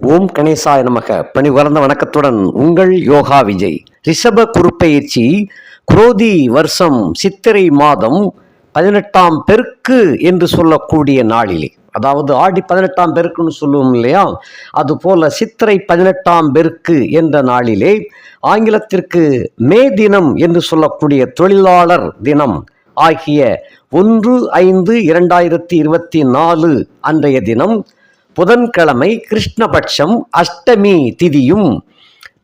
ஓம் கணேசாய நமக. பணிவர்ந்த வணக்கத்துடன் உங்கள் யோகா விஜய். ரிஷப குருப்பெயர்ச்சி குரோதி வருஷம் சித்திரை மாதம் பதினெட்டாம் பெருக்கு என்று சொல்லக்கூடிய நாளிலே. அதாவது ஆடி பதினெட்டாம் பெருக்குன்னு சொல்லுவோம் இல்லையா? அதுபோல சித்திரை பதினெட்டாம் பெருக்கு என்ற நாளிலே ஆங்கிலத்திற்கு மே தினம் என்று சொல்லக்கூடிய தொழிலாளர் தினம் ஆகிய ஒன்று ஐந்து இரண்டாயிரத்தி இருபத்தி நாலு அன்றைய தினம் புதன்கிழமை கிருஷ்ணபட்சம் அஷ்டமி திதியும்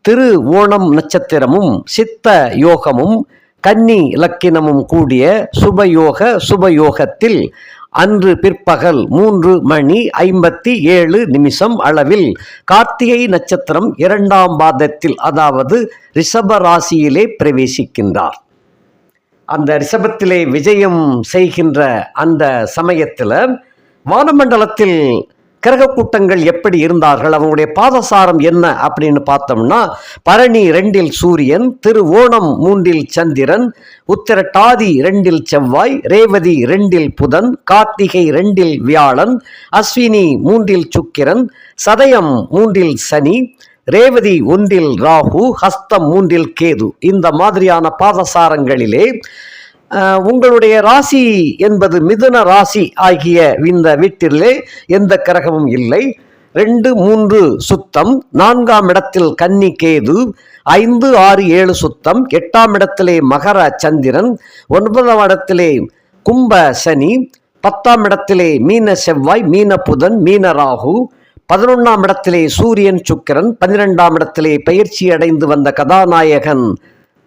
திரு ஓணம் நட்சத்திரமும் சித்த யோகமும் கன்னி இலக்கினமும் கூடிய சுபயோக சுபயோகத்தில் அன்று பிற்பகல் மூன்று மணி ஐம்பத்தி ஏழு நிமிஷம் அளவில் கார்த்திகை நட்சத்திரம் இரண்டாம் பாதத்தில் அதாவது ரிஷப ராசியிலே பிரவேசிக்கின்றார். அந்த ரிஷபத்திலே விஜயம் செய்கின்ற அந்த சமயத்தில் வானமண்டலத்தில் கிரக கூட்டங்கள் எப்படி இருந்தார்கள் அவனுடைய பாதசாரம் என்ன அப்படின்னு பார்த்தோம்னா பரணி ரெண்டில் சூரியன் திரு ஓணம் மூன்றில் சந்திரன் உத்திரட்டாதி ரெண்டில் செவ்வாய் ரேவதி ரெண்டில் புதன் கார்த்திகை ரெண்டில் வியாழன் அஸ்வினி மூன்றில் சுக்கிரன் சதயம் மூன்றில் சனி ரேவதி ஒன்றில் ராகு ஹஸ்தம் மூன்றில் கேது. இந்த மாதிரியான பாதசாரங்களிலே உங்களுடைய ராசி என்பது மிதுன ராசி ஆகிய இந்த வீட்டிலே எந்த கிரகமும் இல்லை. ரெண்டு மூன்று சுத்தம் நான்காம் இடத்தில் கன்னி கேது ஐந்து ஆறு ஏழு சுத்தம் எட்டாம் இடத்திலே மகர சந்திரன் ஒன்பதாம் இடத்திலே கும்ப சனி பத்தாம் இடத்திலே மீன செவ்வாய் மீன புதன் மீன ராகு பதினொன்றாம் இடத்திலே சூரியன் சுக்கிரன் பன்னிரெண்டாம் இடத்திலே பயிற்சி அடைந்து வந்த கதாநாயகன்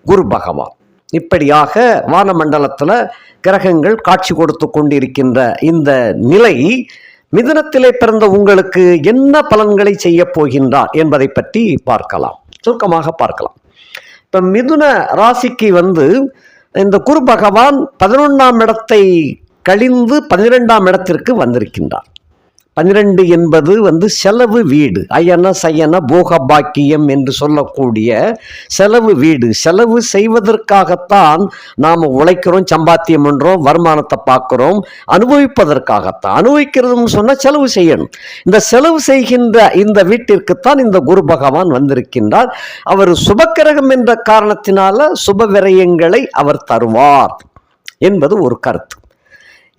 குரு பகவான். இப்படியாக வானமண்டலத்தில் கிரகங்கள் காட்சி கொடுத்து கொண்டிருக்கின்ற இந்த நிலை மிதுனத்திலே பிறந்த உங்களுக்கு என்ன பலன்களை செய்ய போகின்றார் என்பதை பற்றி பார்க்கலாம். சுருக்கமாக பார்க்கலாம். இப்போ மிதுன ராசிக்கு வந்து இந்த குரு பகவான் பதினொன்றாம் இடத்தை கழிந்து பன்னிரெண்டாம் இடத்திற்கு வந்திருக்கின்றார். பன்னிரெண்டு என்பது வந்து செலவு வீடு. அயன சயன போக பாக்கியம் என்று சொல்லக்கூடிய செலவு வீடு. செலவு செய்வதற்காகத்தான் நாம் உழைக்கிறோம் சம்பாத்தியம் பண்ணுறோம் வருமானத்தை பார்க்குறோம் அனுபவிப்பதற்காகத்தான். அனுபவிக்கிறதுன்னு சொன்னால் செலவு செய்யணும். இந்த செலவு செய்கின்ற இந்த வீட்டிற்குத்தான் இந்த குரு பகவான் வந்திருக்கின்றார். அவர் சுபக்கிரகம் என்ற காரணத்தினால சுப விரயங்களை அவர் தருவார் என்பது ஒரு கருத்து.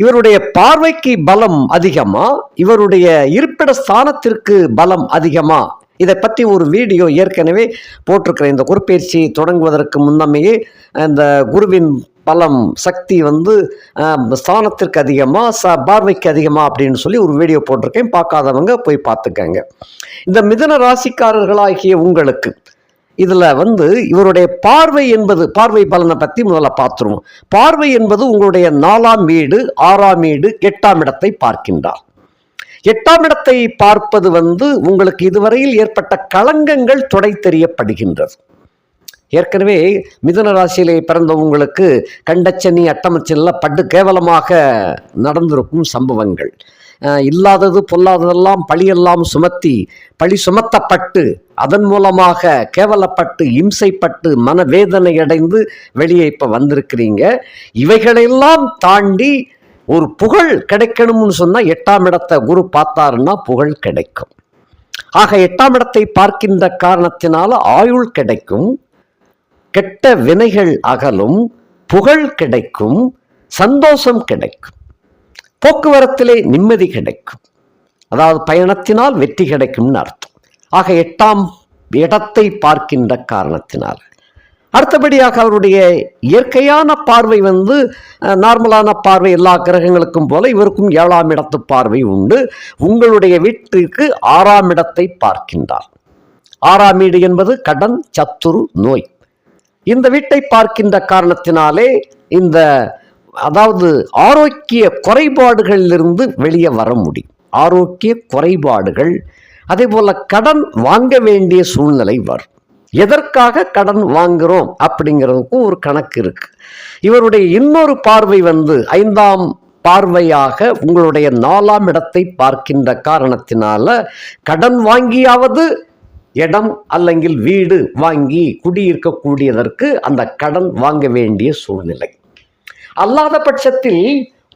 இவருடைய பார்வைக்கு பலம் அதிகமா? இவருடைய இருப்பிட ஸ்தானத்திற்கு பலம் அதிகமா? இதை பற்றி ஒரு வீடியோ ஏற்கனவே போட்டிருக்கிறேன். இந்த குருப்பெயர்ச்சி தொடங்குவதற்கு முன்னமையே இந்த குருவின் பலம் சக்தி வந்து ஸ்தானத்திற்கு அதிகமாக ச பார்வைக்கு அதிகமாக அப்படின்னு சொல்லி ஒரு வீடியோ போட்டிருக்கேன். பார்க்காதவங்க போய் பார்த்துக்கங்க. இந்த மிதன ராசிக்காரர்களாகிய உங்களுக்கு இதில் வந்து இவருடைய பார்வை என்பது பார்வை பலனை பற்றி முதல்ல பார்த்துருவோம். பார்வை என்பது உங்களுடைய நாலாம் வீடு ஆறாம் வீடு எட்டாம் இடத்தை பார்க்கின்றார். எட்டாம் இடத்தை பார்ப்பது வந்து உங்களுக்கு இதுவரையில் ஏற்பட்ட களங்கங்கள் தொடை தெரியப்படுகின்றது. ஏற்கனவே மிதுன ராசியிலே பிறந்தவங்களுக்கு கண்டச்சனி அட்டமச்சனில் பட்டு கேவலமாக நடந்திருக்கும் சம்பவங்கள். இல்லாதது பொல்லாததெல்லாம் பழியெல்லாம் சுமத்தி பழி சுமத்தப்பட்டு அதன் மூலமாக கேவலப்பட்டு இம்சைப்பட்டு மனவேதனை அடைந்து வெளியே இப்போ வந்திருக்கிறீங்க. இவைகளெல்லாம் தாண்டி ஒரு புகழ் கிடைக்கணும்னு சொன்னால் எட்டாம் இடத்தை குரு பார்த்தாருன்னா புகழ் கிடைக்கும். ஆக எட்டாம் இடத்தை பார்க்கின்ற காரணத்தினால ஆயுள் கிடைக்கும் கெட்ட வினைகள் அகலும் புகழ் கிடைக்கும் சந்தோஷம் கிடைக்கும். போக்குவரத்திலே நிம்மதி கிடைக்கும். அதாவது பயணத்தினால் வெற்றி கிடைக்கும்னு அர்த்தம். ஆக எட்டாம் இடத்தை பார்க்கின்ற காரணத்தினால். அடுத்தபடியாக அவருடைய இயற்கையான பார்வை வந்து நார்மலான பார்வை எல்லா கிரகங்களுக்கும் போல இவருக்கும் ஏழாம் இடத்து பார்வை உண்டு. உங்களுடைய வீட்டிற்கு ஆறாம் இடத்தை பார்க்கின்றார். ஆறாம் வீடு என்பது கடன் சத்துரு நோய். இந்த வீட்டை பார்க்கின்ற காரணத்தினாலே இந்த அதாவது ஆரோக்கிய குறைபாடுகளிலிருந்து வெளியே வர முடியும். ஆரோக்கிய குறைபாடுகள் அதே போல் கடன் வாங்க வேண்டிய சூழ்நிலை வரும். எதற்காக கடன் வாங்குகிறோம் அப்படிங்கிறதுக்கும் ஒரு கணக்கு இருக்கு. இவருடைய இன்னொரு பார்வை வந்து ஐந்தாம் பார்வையாக உங்களுடைய நாலாம் இடத்தை பார்க்கின்ற காரணத்தினால கடன் வாங்கியாவது இடம் அல்லங்கில் வீடு வாங்கி குடியிருக்கக்கூடியதற்கு அந்த கடன் வாங்க வேண்டிய சூழ்நிலை. அல்லாத பட்சத்தில்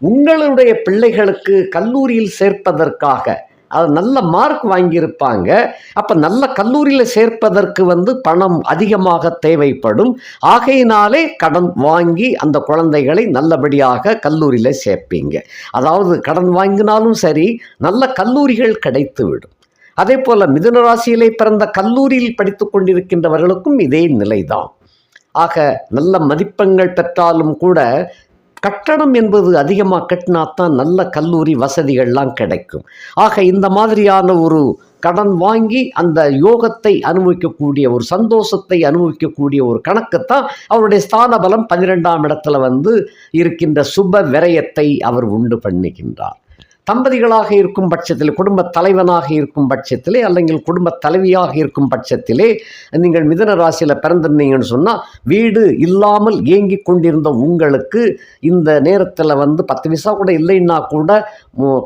உங்களுடைய பிள்ளைகளுக்கு கல்லூரியில் சேர்ப்பதற்காக அது நல்ல மார்க் வாங்கியிருப்பாங்க. அப்போ நல்ல கல்லூரியில் சேர்ப்பதற்கு வந்து பணம் அதிகமாக தேவைப்படும். ஆகையினாலே கடன் வாங்கி அந்த குழந்தைகளை நல்லபடியாக கல்லூரியில் சேர்ப்பீங்க. அதாவது கடன் வாங்கினாலும் சரி நல்ல கல்லூரிகள் கிடைத்துவிடும். அதே போல் மிதுன ராசியிலே பிறந்த கல்லூரியில் படித்து கொண்டிருக்கின்றவர்களுக்கும் இதே நிலைதான். ஆக நல்ல மதிப்பெண்கள் பெற்றாலும் கூட கட்டணம் என்பது அதிகமாக கட்டினாத்தான் நல்ல கல்லூரி வசதிகள்லாம் கிடைக்கும். ஆக இந்த மாதிரியான ஒரு கடன் வாங்கி அந்த யோகத்தை அனுபவிக்கக்கூடிய ஒரு சந்தோஷத்தை அனுபவிக்கக்கூடிய ஒரு கணக்குத்தான் அவருடைய ஸ்தான பலம் பன்னிரெண்டாம் இடத்துல வந்து இருக்கின்ற சுப விரயத்தை அவர் உண்டு பண்ணுகின்றார் தம்பதிகளாக இருக்கும் பட்சத்தில் குடும்ப தலைவனாக இருக்கும் பட்சத்திலே அல்லங்கில் குடும்ப தலைவியாக இருக்கும் பட்சத்திலே நீங்கள் மிதன ராசியில் பிறந்திருந்தீங்கன்னு சொன்னால் வீடு இல்லாமல் ஏங்கி கொண்டிருந்த உங்களுக்கு இந்த நேரத்தில் வந்து பத்து விசா கூட இல்லைன்னா கூட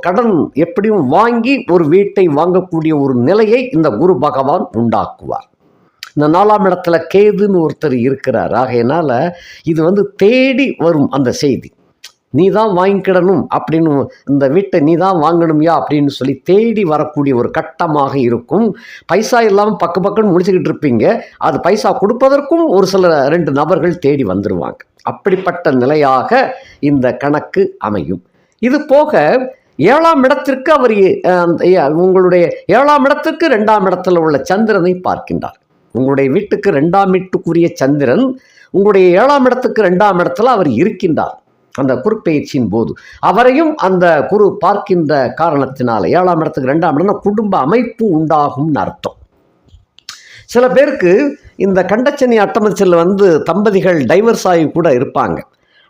கடன் எப்படியும் வாங்கி ஒரு வீட்டை வாங்கக்கூடிய ஒரு நிலையை இந்த குரு பகவான் உண்டாக்குவார். இந்த நாலாம் இடத்துல கேதுன்னு ஒருத்தர் இருக்கிறார். ஆகையினால் இது வந்து தேடி வரும் அந்த செய்தி. நீ தான் வாங்கிக்கிடணும் அப்படின்னு இந்த வீட்டை நீ தான் வாங்கணும்யா அப்படின்னு சொல்லி தேடி வரக்கூடிய ஒரு கட்டமாக இருக்கும். பைசா இல்லாமல் பக்கு பக்கம்னு முடிச்சுக்கிட்டு இருப்பீங்க. அது பைசா கொடுப்பதற்கும் ஒரு சில ரெண்டு நபர்கள் தேடி வந்துடுவாங்க அப்படிப்பட்ட நிலையாக இந்த கணக்கு அமையும். இது போக ஏழாம் இடத்திற்கு அவர் அந்த, உங்களுடைய ஏழாம் இடத்திற்கு ரெண்டாம் இடத்துல உள்ள சந்திரனை பார்க்கின்றார். உங்களுடைய வீட்டுக்கு ரெண்டாம் வீட்டுக்குரிய சந்திரன் உங்களுடைய ஏழாம் இடத்துக்கு ரெண்டாம் இடத்துல அவர் இருக்கின்றார். அந்த குறுப்பெயர்ச்சியின் போது. அவரையும் அந்த குரு பார்க்கின்ற காரணத்தினால் ஏழாம் இடத்துக்கு ரெண்டாம் இடம்னா குடும்ப அமைப்பு உண்டாகும்னு அர்த்தம். சில பேருக்கு இந்த கண்டச்சனி அட்டமச்சலில் வந்து தம்பதிகள் டைவர்ஸ் ஆகி கூட இருப்பாங்க.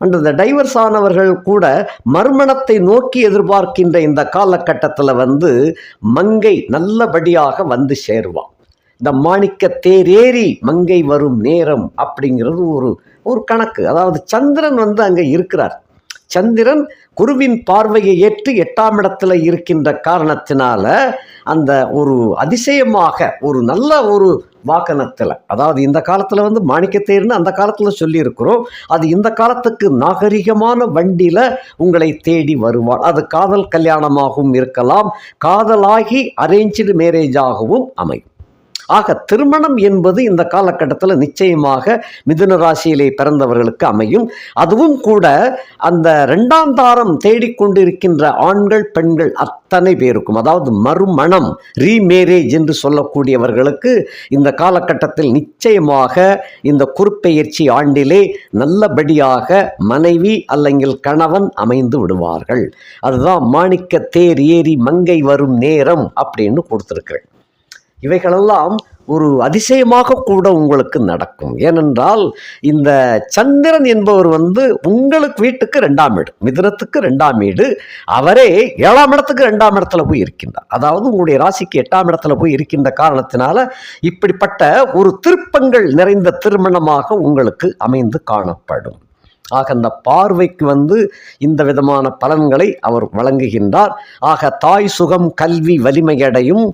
அண்ட் இந்த டைவர்ஸ் ஆனவர்கள் கூட மறுமணத்தை நோக்கி எதிர்பார்க்கின்ற இந்த காலகட்டத்தில் வந்து மங்கை நல்லபடியாக வந்து சேருவான். இந்த மாணிக்க தேரேறி மங்கை வரும் நேரம் அப்படிங்கிறது ஒரு ஒரு கணக்கு. அதாவது சந்திரன் வந்து அங்கே இருக்கிறார். சந்திரன் குருவின் பார்வையை ஏற்று எட்டாம் இடத்துல இருக்கின்ற காரணத்தினால அந்த ஒரு அதிசயமாக ஒரு நல்ல ஒரு வாகனத்தில் அதாவது இந்த காலத்தில் வந்து மாணிக்கத்தேர்னு அந்த காலத்தில் சொல்லியிருக்கிறோம். அது இந்த காலத்துக்கு நாகரிகமான வண்டியில் உங்களை தேடி வருவார். அது காதல் கல்யாணமாகவும் இருக்கலாம். காதலாகி அரேஞ்சு மேரேஜாகவும் அமையும். ஆக திருமணம் என்பது இந்த காலகட்டத்தில் நிச்சயமாக மிதுன ராசியிலே பிறந்தவர்களுக்கு அமையும். அதுவும் கூட அந்த ரெண்டாம் தாரம் தேடிக்கொண்டிருக்கின்ற ஆண்கள் பெண்கள் அத்தனை பேருக்கும் அதாவது மறுமணம் ரீமேரேஜ் என்று சொல்லக்கூடியவர்களுக்கு இந்த காலகட்டத்தில் நிச்சயமாக இந்த குறுப்பெயர்ச்சி ஆண்டிலே நல்லபடியாக மனைவி அல்லங்கில் கணவன் அமைந்து விடுவார்கள். அதுதான் மாணிக்க தேர் ஏறி மங்கை வரும் நேரம் அப்படின்னு கொடுத்துருக்கிறேன் இவைகளெல்லாம் ஒரு அதிசயமாக கூட உங்களுக்கு நடக்கும். ஏனென்றால் இந்த சந்திரன் என்பவர் வந்து உங்களுக்கு வீட்டுக்கு ரெண்டாம் வீடு மிதுனத்துக்கு ரெண்டாம் வீடு அவரே ஏழாம் இடத்துக்கு ரெண்டாம் இடத்துல போய் இருக்கின்றார். அதாவது உங்களுடைய ராசிக்கு எட்டாம் இடத்துல போய் இருக்கின்ற காரணத்தினால இப்படிப்பட்ட ஒரு திருப்பங்கள் நிறைந்த திருமணமாக உங்களுக்கு அமைந்து காணப்படும். ஆக அந்த பார்வைக்கு வந்து இந்த விதமான பலன்களை அவர் வழங்குகின்றார். ஆக தாய் சுகம் கல்வி வலிமையடையும்.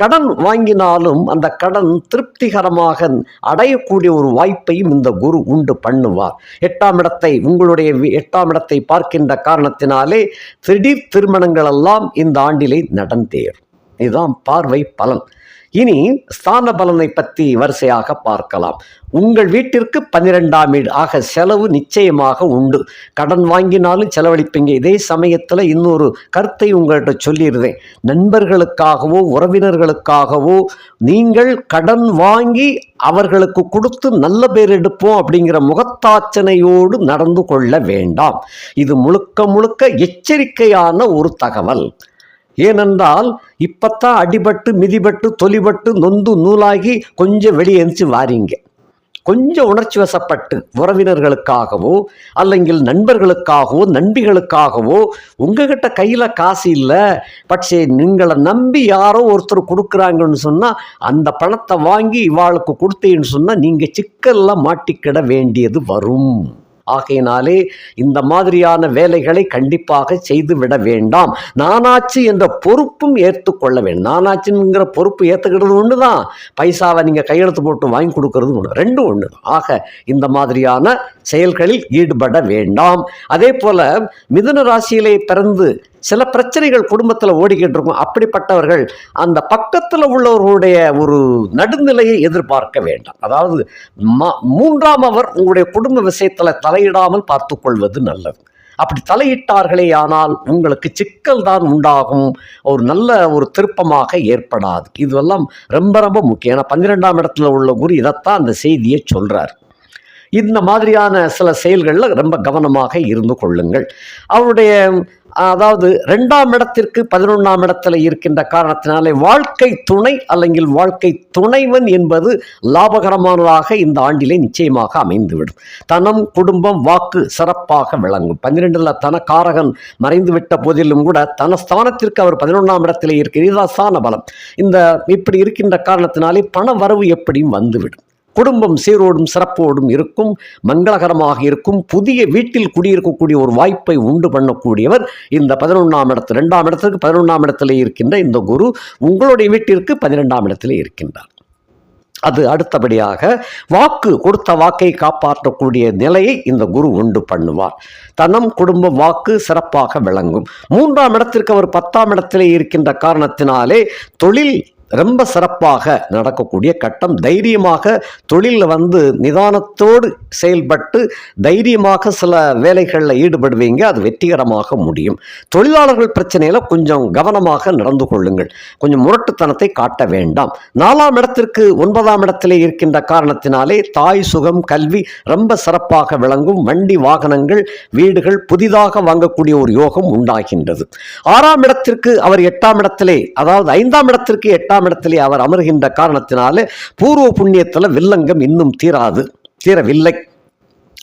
கடன் வாங்கினாலும் அந்த கடன் திருப்திகரமாக அடையக்கூடிய ஒரு வாய்ப்பையும் இந்த குரு உண்டு பண்ணுவார். எட்டாம் இடத்தை உங்களுடைய எட்டாம் இடத்தை பார்க்கின்ற காரணத்தினாலே திடீர் திருமணங்கள் எல்லாம் இந்த ஆண்டிலே நடந்தேறும். இதுதான் பார்வை பலன். இனி ஸ்தான பலனை பற்றி வரிசையாக பார்க்கலாம். உங்கள் வீட்டிற்கு பன்னிரெண்டாம் வீடு. ஆக செலவு நிச்சயமாக உண்டு. கடன் வாங்கினாலும் செலவழிப்பீங்க. இதே சமயத்தில் இன்னொரு கருத்தை உங்கள்கிட்ட சொல்லியிருந்தேன் நண்பர்களுக்காகவோ உறவினர்களுக்காகவோ நீங்கள் கடன் வாங்கி அவர்களுக்கு கொடுத்து நல்ல பேர் எடுப்போம் அப்படிங்கிற முகத்தாச்சனையோடு நடந்து கொள்ள வேண்டாம். இது முழுக்க முழுக்க எச்சரிக்கையான ஒரு தகவல். ஏனென்றால் இப்பத்தான் அடிபட்டு மிதிபட்டு தொலிபட்டு நொந்து நூலாகி கொஞ்சம் வெளியே எந்திரிச்சு வாரீங்க. கொஞ்சம் உணர்ச்சி வசப்பட்டு உறவினர்களுக்காகவோ அல்லங்கில் நண்பர்களுக்காகவோ நண்பிகளுக்காகவோ உங்ககிட்ட கையில் காசு இல்லை பட்சே நீங்களை நம்பி யாரோ ஒருத்தர் கொடுக்குறாங்கன்னு சொன்னால் அந்த பணத்தை வாங்கி இவாளுக்கு கொடுத்தீங்கன்னு சொன்னால் நீங்கள் சிக்கலில் மாட்டிக்கிட வேண்டியது வரும். ஆகையினாலே இந்த மாதிரியான வேலைகளை கண்டிப்பாக செய்து விட வேண்டாம். நானாச்சு என்ற பொறுப்பும் ஏற்றுக்கொள்ள வேண்டும் நானாச்சுங்கிற பொறுப்பு ஏற்றுக்கிறது ஒன்று தான் பைசாவை நீங்கள் கையெழுத்து போட்டு வாங்கி கொடுக்கறது ஒன்று ரெண்டும் ஒன்று தான் ஆக இந்த மாதிரியான செயல்களில் ஈடுபட வேண்டாம். அதே போல மிதுன ராசியிலே பிறந்து சில பிரச்சனைகள் குடும்பத்தில் ஓடிக்கிட்டு இருக்கும் அப்படிப்பட்டவர்கள் அந்த பக்கத்தில் உள்ளவர்களுடைய ஒரு நடுநிலையை எதிர்பார்க்க வேண்டாம். அதாவது ம- மூன்றாம் அவர் உங்களுடைய குடும்ப விஷயத்தில் தலையிடாமல் பார்த்துக்கொள்வது நல்லது. அப்படி தலையிட்டார்களே ஆனால் உங்களுக்கு சிக்கல் தான் உண்டாகும். ஒரு நல்ல ஒரு திருப்பமாக ஏற்படாது. இதுவெல்லாம் ரொம்ப ரொம்ப முக்கியம். ஏன்னா பன்னிரெண்டாம் இடத்துல உள்ள குரு இதைத்தான் அந்த செய்தியை சொல்கிறார் இந்த மாதிரியான சில செயல்களில் ரொம்ப கவனமாக இருந்து கொள்ளுங்கள். அவருடைய அதாவது ரெண்டாம் இடத்திற்கு பதினொன்றாம் இடத்துல இருக்கின்ற காரணத்தினாலே வாழ்க்கை துணை அல்லங்கில் வாழ்க்கை துணைவன் என்பது லாபகரமானதாக இந்த ஆண்டிலே நிச்சயமாக அமைந்துவிடும். தனம் குடும்பம் வாக்கு சிறப்பாக விளங்கும். பன்னிரெண்டில் தனக்காரகன் மறைந்து விட்ட போதிலும் கூட தனஸ்தானத்திற்கு அவர் பதினொன்றாம் இடத்திலே இருக்கிற இதாசான பலம். இந்த இப்படி இருக்கின்ற காரணத்தினாலே பண வரவு எப்படியும் வந்துவிடும். குடும்பம் சீரோடும் சிறப்போடும் இருக்கும் மங்களகரமாக இருக்கும் புதிய வீட்டில் குடியிருக்கக்கூடிய ஒரு வாய்ப்பை உண்டு பண்ணக்கூடியவர் இந்த பதினொன்றாம் இடத்து ரெண்டாம் இடத்திற்கு பதினொன்றாம் இடத்திலே இருக்கின்ற இந்த குரு உங்களுடைய வீட்டிற்கு பன்னிரெண்டாம் இடத்திலே இருக்கின்றார். அது அடுத்தபடியாக வாக்கு கொடுத்த வாக்கை காப்பாற்றக்கூடிய நிலையை இந்த குரு உண்டு பண்ணுவார். தனம் குடும்ப வாக்கு சிறப்பாக விளங்கும். மூன்றாம் இடத்திற்கு அவர் பத்தாம் இடத்திலே இருக்கின்ற காரணத்தினாலே தொழில் ரொம்ப சிறப்பாக நடக்கக்கூடிய கட்டம். தைரியமாக தொழிலில் வந்து நிதானத்தோடு செயல்பட்டு தைரியமாக சில வேலைகளில் ஈடுபடுவீங்க. அது வெற்றிகரமாக முடியும். தொழிலாளர்கள் பிரச்சனையில் கொஞ்சம் கவனமாக நடந்து கொள்ளுங்கள். கொஞ்சம் முரட்டுத்தனத்தை காட்ட வேண்டாம். நாலாம் இடத்திற்கு ஒன்பதாம் இடத்திலே இருக்கின்ற காரணத்தினாலே தாய் சுகம் கல்வி ரொம்ப சிறப்பாக விளங்கும். வண்டி வாகனங்கள் வீடுகள் புதிதாக வாங்கக்கூடிய ஒரு யோகம் உண்டாகின்றது. ஆறாம் இடத்திற்கு அவர் எட்டாம் இடத்திலே அதாவது ஐந்தாம் இடத்திற்கு எட்டாம் இடத்திலே அவர் அமர்கின்ற காரணத்தினாலே பூர்வ புண்ணியத்தில் வில்லங்கம் இன்னும் தீராது தீரவில்லை.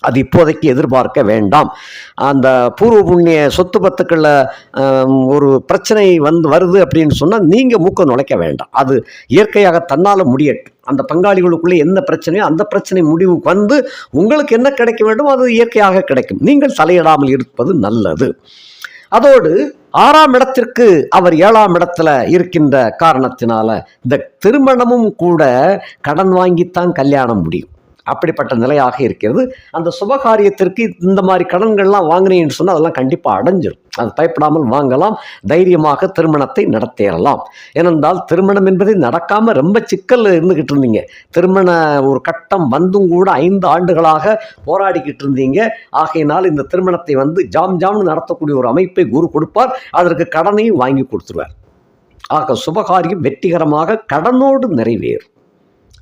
அது இப்போதைக்கு எதிர்பார்க்க வேண்டாம். அந்த பூர்வ புண்ணிய சொத்து பத்துக்களில் ஒரு பிரச்சனை வந்து வருது அப்படின்னு சொன்னால் நீங்கள் மூக்க நுழைக்க வேண்டாம். அது இயற்கையாக தன்னால் முடியட்டும். அந்த பங்காளிகளுக்குள்ளே என்ன பிரச்சனையோ அந்த பிரச்சனை முடிவுக்கு வந்து உங்களுக்கு என்ன கிடைக்க வேண்டும் அது இயற்கையாக கிடைக்கும். நீங்கள் தலையிடாமல் இருப்பது நல்லது. அதோடு ஆறாம் இடத்திற்கு அவர் ஏழாம் இடத்துல இருக்கின்ற காரணத்தினால இந்த திருமணமும் கூட கடன் வாங்கித்தான் கல்யாணம் முடியும். அப்படிப்பட்ட நிலையாக இருக்கிறது. அந்த சுபகாரியத்திற்கு இந்த மாதிரி கடன்கள்லாம் வாங்கினீங்கன்னு சொன்னால் அதெல்லாம் கண்டிப்பாக அடைஞ்சிரும். அது பயப்படாமல் வாங்கலாம். தைரியமாக திருமணத்தை நடத்தேறலாம். ஏனென்றால் திருமணம் என்பது நடக்காமல் ரொம்ப சிக்கல் இருந்துக்கிட்டு இருந்தீங்க. திருமண ஒரு கட்டம் வந்தும் கூட ஐந்து ஆண்டுகளாக போராடிக்கிட்டு இருந்தீங்க. ஆகையினால் இந்த திருமணத்தை வந்து ஜாம் ஜாம்னு நடத்தக்கூடிய ஒரு அமைப்பை குரு கொடுப்பார். அதற்கு கடனையும் வாங்கி கொடுத்துருவார். ஆக சுபகாரியம் வெற்றிகரமாக கடனோடு நிறைவேறும்.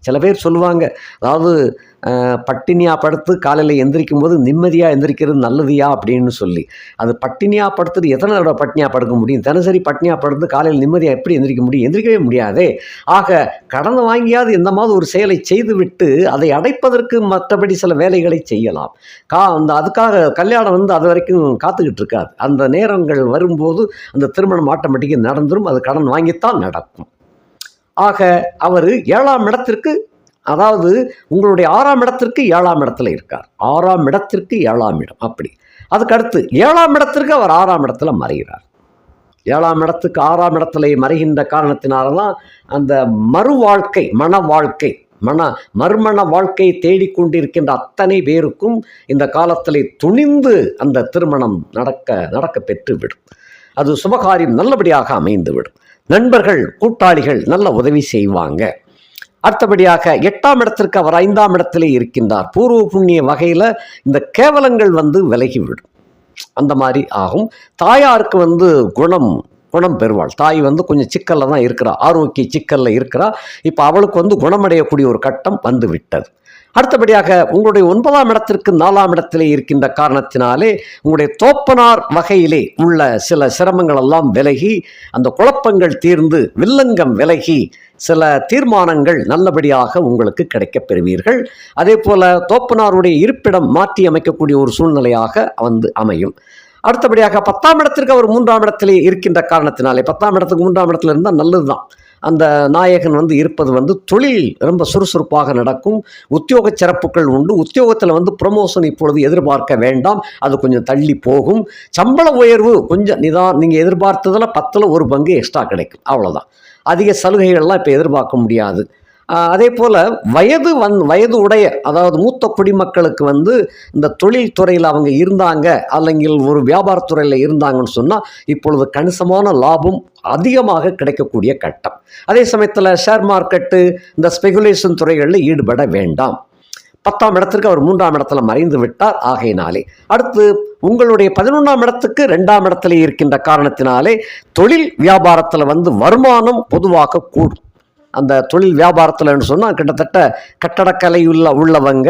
சில பேர் சொல்லுவாங்க அதாவது பட்டினியாக படுத்து காலையில் எந்திரிக்கும் போது நிம்மதியாக எந்திரிக்கிறது நல்லதுயா அப்படின்னு சொல்லி. அது பட்டினியாக படுத்துட்டு எத்தனை தடவை பட்டினியாக படுக்க முடியும்? தினசரி பட்டினியாக படுத்து காலையில் நிம்மதியாக எப்படி எந்திரிக்க முடியும்? எந்திரிக்கவே முடியாதே. ஆக கடனை வாங்கியாவது எந்த மாதிரி ஒரு செயலை செய்துவிட்டு அதை அடைப்பதற்கு மற்றபடி சில வேலைகளை செய்யலாம். கா அந்த அதுக்காக கல்யாணம் வந்து அது வரைக்கும் காத்துக்கிட்டு இருக்காது. அந்த நேரங்கள் வரும்போது அந்த திருமணம் ஆட்டோமேட்டிக்காக நடந்துடும் அது கடன் வாங்கித்தான் நடக்கும். ஆக அவர் ஏழாம் இடத்திற்கு அதாவது உங்களுடைய ஆறாம் இடத்திற்கு ஏழாம் இடத்துல இருக்கார். ஆறாம் இடத்திற்கு ஏழாம் இடம் அப்படி. அதுக்கு அடுத்து ஏழாம் இடத்திற்கு அவர் ஆறாம் இடத்துல மறைகிறார். ஏழாம் இடத்துக்கு ஆறாம் இடத்துல மறைகின்ற காரணத்தினால தான் அந்த மறு வாழ்க்கை மன வாழ்க்கை மன மறுமண வாழ்க்கையை தேடிக்கொண்டிருக்கின்ற அத்தனை பேருக்கும் இந்த காலத்தில் துணிந்து அந்த திருமணம் நடக்க நடக்க பெற்றுவிடும். அது சுபகாரியம் நல்லபடியாக அமைந்துவிடும். நண்பர்கள் கூட்டாளிகள் நல்ல உதவி செய்வாங்க. அடுத்தபடியாக எட்டாம் இடத்திற்கு அவர் ஐந்தாம் இடத்திலே இருக்கின்றார். பூர்வ புண்ணிய வகையில் இந்த கேவலங்கள் வந்து விலகிவிடும். அந்த மாதிரி ஆகும். தாயாருக்கு வந்து குணம் குணம் பெறுவாள். தாய் வந்து கொஞ்சம் சிக்கலில் தான் இருக்கிறா. ஆரோக்கிய சிக்கலில் இருக்கிறா. இப்போ அவளுக்கு வந்து குணமடையக்கூடிய ஒரு கட்டம் வந்து விட்டது அடுத்தபடியாக உங்களுடைய ஒன்பதாம் இடத்திற்கு நாலாம் இடத்திலே இருக்கின்ற காரணத்தினாலே உங்களுடைய தோப்பனார் வகையிலே உள்ள சில சிரமங்கள் எல்லாம் விலகி அந்த குழப்பங்கள் தீர்ந்து வில்லங்கம் விலகி சில தீர்மானங்கள் நல்லபடியாக உங்களுக்கு கிடைக்கப் பெறுவீர்கள். அதே போல தோப்பனாருடைய இருப்பிடம் மாற்றி அமைக்கக்கூடிய ஒரு சூழ்நிலையாக வந்து அமையும். அடுத்தபடியாக பத்தாம் இடத்திற்கு அவர் மூன்றாம் இடத்திலே இருக்கின்ற காரணத்தினாலே பத்தாம் இடத்துக்கு மூன்றாம் இடத்துல இருந்தால் நல்லது தான் அந்த நாயகன் வந்து இருப்பது வந்து தொழில் ரொம்ப சுறுசுறுப்பாக நடக்கும். உத்தியோக சிறப்புகள் உண்டு. உத்தியோகத்தில் வந்து ப்ரமோஷன் இப்பொழுது எதிர்பார்க்க வேண்டாம். அது கொஞ்சம் தள்ளி போகும். சம்பள உயர்வு கொஞ்சம் நிதான் நீங்கள் எதிர்பார்த்ததில் பத்தில் ஒரு பங்கு எக்ஸ்ட்ரா கிடைக்கும். அவ்வளோதான் அதிக சலுகைகள்லாம் இப்போ எதிர்பார்க்க முடியாது. அதே போல் வயது வந் வயது உடைய அதாவது மூத்த குடிமக்களுக்கு வந்து இந்த தொழில் துறையில் அவங்க இருந்தாங்க അല്ലെങ്കിൽ ஒரு வியாபாரத்துறையில் இருந்தாங்கன்னு சொன்னால் இப்பொழுது கணிசமான லாபம் அதிகமாக கிடைக்கக்கூடிய கட்டம் அதே சமயத்தில் ஷேர் மார்க்கெட்டு இந்த ஸ்பெகுலேஷன் துறைகளில் ஈடுபட வேண்டாம் பத்தாம் இடத்திற்கு அவர் மூன்றாம் இடத்துல மறைந்து விட்டார் ஆகையினாலே அடுத்து உங்களுடைய பதினொன்றாம் இடத்துக்கு ரெண்டாம் இடத்துல இருக்கின்ற காரணத்தினாலே தொழில் வியாபாரத்தில் வந்து வருமானம் பொதுவாக கூடும் அந்த தொழில் வியாபாரத்தில்னு சொன்னால் கிட்டத்தட்ட கட்டடக்கலை உள்ள உள்ளவங்க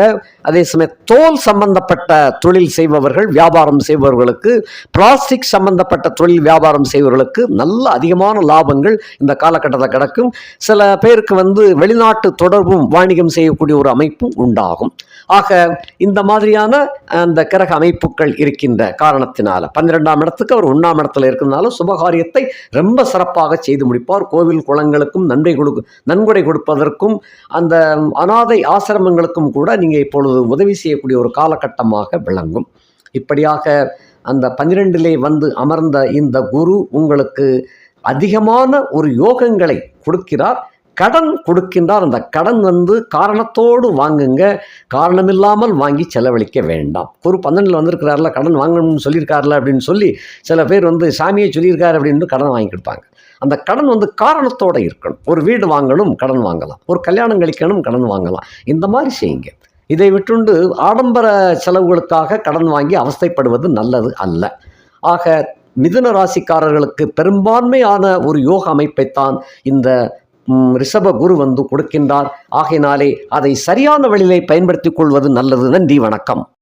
அதே சமயம் தோல் சம்பந்தப்பட்ட தொழில் செய்பவர்கள் வியாபாரம் செய்பவர்களுக்கு பிளாஸ்டிக் சம்பந்தப்பட்ட தொழில் வியாபாரம் செய்பவர்களுக்கு நல்ல அதிகமான லாபங்கள் இந்த காலகட்டத்தில் கிடக்கும். சில பேருக்கு வந்து வெளிநாட்டு தொடர்பும் வாணிகம் செய்யக்கூடிய ஒரு அமைப்பும் உண்டாகும். ஆக இந்த மாதிரியான அந்த கிரக அமைப்புகள் இருக்கின்ற காரணத்தினால பன்னிரெண்டாம் இடத்துக்கு அவர் ஒன்றாம் இடத்துல இருக்கிறதுனால சுபகாரியத்தை ரொம்ப சிறப்பாக செய்து முடிப்பார். கோவில் குளங்களுக்கும் நன்மை கொடுக்கும் நன்கொடை கொடுப்பதற்கும் அந்த அனாதை ஆசிரமங்களுக்கும் கூட நீங்கள் இப்பொழுது உதவி செய்யக்கூடிய ஒரு காலகட்டமாக விளங்கும். இப்படியாக அந்த பன்னிரெண்டிலே வந்து அமர்ந்த இந்த குரு உங்களுக்கு அதிகமான ஒரு யோகங்களை கொடுக்கிறார். கடன் கொடுக்கின்றார். அந்த கடன் வந்து காரணத்தோடு வாங்குங்க. காரணமில்லாமல் வாங்கி செலவழிக்க வேண்டாம். குரு பன்னெண்டில் வந்திருக்கிறார்ல கடன் வாங்கணும்னு சொல்லியிருக்காருல அப்படின்னு சொல்லி சில பேர் வந்து சாமியை சொல்லியிருக்காரு அப்படின்னு கடன் வாங்கி கொடுப்பாங்க. அந்த கடன் வந்து காரணத்தோடு இருக்கணும். ஒரு வீடு வாங்கணும் கடன் வாங்கலாம். ஒரு கல்யாணம் கழிக்கணும் கடன் வாங்கலாம். இந்த மாதிரி செய்யுங்க. இதை விட்டுண்டு ஆடம்பர செலவுகளுக்காக கடன் வாங்கி அவஸ்தைப்படுவது நல்லது அல்ல. ஆக மிதுன ராசிக்காரர்களுக்கு பெரும்பான்மையான ஒரு யோக அமைப்பைத்தான் இந்த ரிஷப குரு வந்து கொடுக்கின்றார். ஆகையினாலே அதை சரியான வழியிலே பயன்படுத்திக் கொள்வது நல்லது நன்றி வணக்கம்.